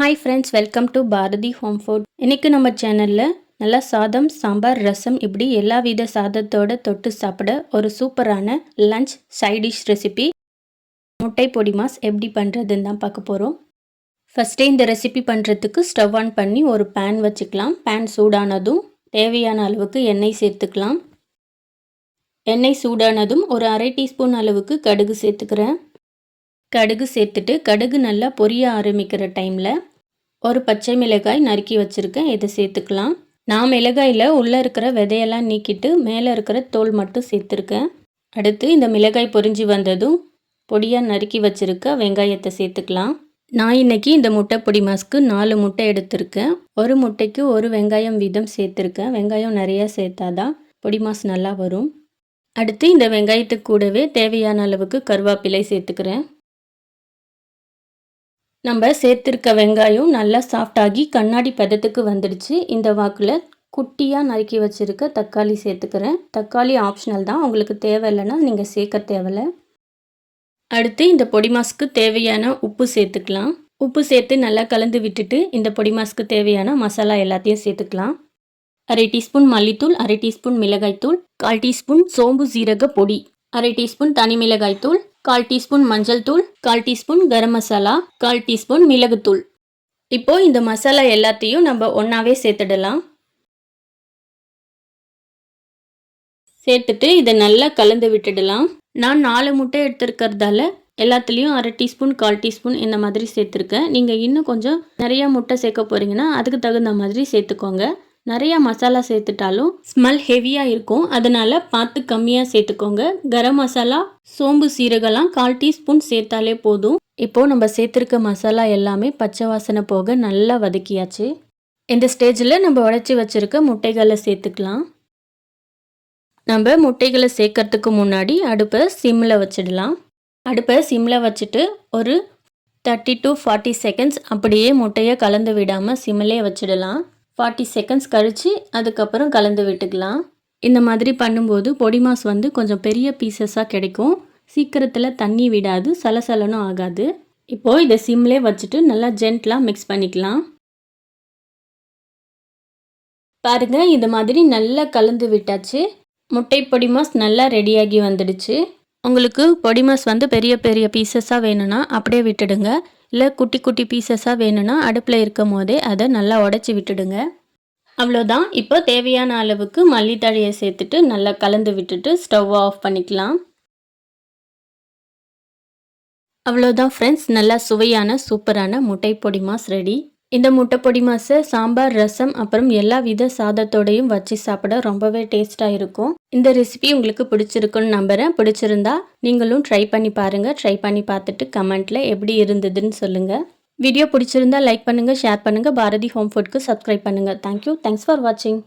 Hi friends welcome to Bharathi home food இன்னைக்கு நம்ம சேனலில் நல்லா சாதம் சாம்பார் ரசம் இப்படி எல்லா வித சாதத்தோட தொட்டு சாப்பிட ஒரு சூப்பரான லஞ்ச் சைடிஷ் ரெசிபி முட்டை பொடி மாஸ் எப்படி பண்ணுறதுன்னு தான் பார்க்க போகிறோம் ஃபஸ்ட்டே இந்த ரெசிபி பண்ணுறதுக்கு ஸ்டவ் ஆன் பண்ணி ஒரு பேன் வச்சுக்கலாம். பேன் சூடானதும் தேவையான அளவுக்கு எண்ணெய் சேர்த்துக்கலாம். எண்ணெய் சூடானதும் ஒரு அரை டீஸ்பூன் அளவுக்கு கடுகு சேர்த்துக்கிறேன். கடுகு சேர்த்துட்டு கடுகு நல்லா பொரிய ஆரம்பிக்கிற டைமில் ஒரு பச்சை மிளகாய் நறுக்கி வச்சுருக்கேன். இதை சேர்த்துக்கலாம். நான் மிளகாயில் உள்ளே இருக்கிற விதையெல்லாம் நீக்கிட்டு மேலே இருக்கிற தோல் மட்டும் சேர்த்துருக்கேன். அடுத்து இந்த மிளகாய் பொறிஞ்சி வந்ததும் பொடியாக நறுக்கி வச்சுருக்க வெங்காயத்தை சேர்த்துக்கலாம். நான் இன்றைக்கி இந்த முட்டை பொடி மாஸ்க்கு நாலு முட்டை எடுத்திருக்கேன். ஒரு முட்டைக்கு ஒரு வெங்காயம் வீதம் சேர்த்துருக்கேன். வெங்காயம் நிறையா சேர்த்தாதான் பொடி மாஸ் நல்லா வரும். அடுத்து இந்த வெங்காயத்துக்கு கூடவே தேவையான அளவுக்கு கருவேப்பிலை சேர்த்துக்கிறேன். நம்ம சேர்த்துருக்க வெங்காயம் நல்லா சாஃப்டாகி கண்ணாடி பதத்துக்கு வந்துடுச்சு. இந்த வாக்கில் குட்டியாக நறுக்கி வச்சுருக்க தக்காளி சேர்த்துக்கிறேன். தக்காளி ஆப்ஷனல் தான். உங்களுக்கு தேவையில்லைன்னா நீங்கள் சேர்க்க தேவையில்லை. அடுத்து இந்த பொடி மாஸ்க்கு தேவையான உப்பு சேர்த்துக்கலாம். உப்பு சேர்த்து நல்லா கலந்து விட்டுட்டு இந்த பொடி மாஸ்க்கு தேவையான மசாலா எல்லாத்தையும் சேர்த்துக்கலாம். அரை டீஸ்பூன் மல்லித்தூள் அரை டீஸ்பூன் மிளகாய்த்தூள் கால் டீஸ்பூன் சோம்பு சீரக பொடி. அரை டீஸ்பூன் தனி மிளகாய்த்தூள் கால் டீஸ்பூன் மஞ்சள் தூள் கால் டீஸ்பூன் கரம் மசாலா கால் டீஸ்பூன் மிளகுத்தூள். இப்போ இந்த மசாலா எல்லாத்தையும் நம்ம ஒன்றாவே சேர்த்துடலாம். சேர்த்துட்டு இதை நல்லா கலந்து விட்டுடலாம். நான் நாலு முட்டை எடுத்துருக்கிறதால எல்லாத்துலேயும் அரை டீஸ்பூன் கால் டீஸ்பூன் இந்த மாதிரி சேர்த்துருக்கேன். நீங்கள் இன்னும் கொஞ்சம் நிறையா முட்டை சேர்க்க போகிறீங்கன்னா அதுக்கு தகுந்த மாதிரி சேர்த்துக்கோங்க. நிறையா மசாலா சேர்த்துட்டாலும் ஸ்மெல் ஹெவியாக இருக்கும். அதனால் பார்த்து கம்மியாக சேர்த்துக்கோங்க. கரம் மசாலா சோம்பு சீரகெல்லாம் கால் டீஸ்பூன் சேர்த்தாலே போதும். இப்போது நம்ம சேர்த்துருக்க மசாலா எல்லாமே பச்சை வாசனை போக நல்லா வதக்கியாச்சு. இந்த ஸ்டேஜில் நம்ம உடச்சி வச்சுருக்க முட்டைகளை சேர்த்துக்கலாம். நம்ம முட்டைகளை சேர்க்கறதுக்கு முன்னாடி அடுப்பை சிம்மில் வச்சிடலாம். அடுப்பை சிம்மில் வச்சுட்டு ஒரு தேர்ட்டி டு ஃபார்ட்டி செகண்ட்ஸ் அப்படியே முட்டையை கலந்து விடாமல் சிம்மிலே வச்சிடலாம். ஃபார்ட்டி செகண்ட்ஸ் கழித்து அதுக்கப்புறம் கலந்து விட்டுக்கலாம். இந்த மாதிரி பண்ணும்போது பொடி மாஸ் வந்து கொஞ்சம் பெரிய பீசஸாக கிடைக்கும். சீக்கிரத்தில் தண்ணி விடாது சலசலனும் ஆகாது. இப்போது இதை சிம்லே வச்சுட்டு நல்லா ஜென்ட்லாக மிக்ஸ் பண்ணிக்கலாம். பாருங்கள் இந்த மாதிரி நல்லா கலந்து விட்டாச்சு. முட்டை பொடி மாஸ் நல்லா ரெடியாகி வந்துடுச்சு. உங்களுக்கு பொடி மாஸ் வந்து பெரிய பெரிய பீசஸாக வேணும்னா அப்படியே விட்டுடுங்க. இல்லை குட்டி குட்டி பீசஸாக வேணும்னா அடுப்பில் இருக்கும் போதே அதை நல்லா உடச்சி விட்டுடுங்க. அவ்வளோதான். இப்போ தேவையான அளவுக்கு மல்லித்தழையை சேர்த்துட்டு நல்லா கலந்து விட்டுட்டு ஸ்டவ் ஆஃப் பண்ணிக்கலாம். அவ்வளோதான் ஃப்ரெண்ட்ஸ் நல்லா சுவையான சூப்பரான முட்டை பொடி மாஸ் ரெடி இந்த முட்டை பொடி மாசை சாம்பார் ரசம் அப்புறம் எல்லா வித சாதத்தோடையும் வச்சு சாப்பிட ரொம்பவே டேஸ்ட்டாக இருக்கும். இந்த ரெசிபி உங்களுக்கு பிடிச்சிருக்குன்னு நம்புகிறேன் பிடிச்சிருந்தா நீங்களும் ட்ரை பண்ணி பாருங்கள் ட்ரை பண்ணி பார்த்துட்டு கமெண்ட்டில் எப்படி இருந்ததுன்னு சொல்லுங்கள் வீடியோ பிடிச்சிருந்தா லைக் பண்ணுங்கள் ஷேர் பண்ணுங்கள் பாரதி ஹோம் ஃபுட்க்கு சப்ஸ்கிரைப் பண்ணுங்கள் தேங்க்யூ தேங்க்ஸ் ஃபார் வாட்சிங்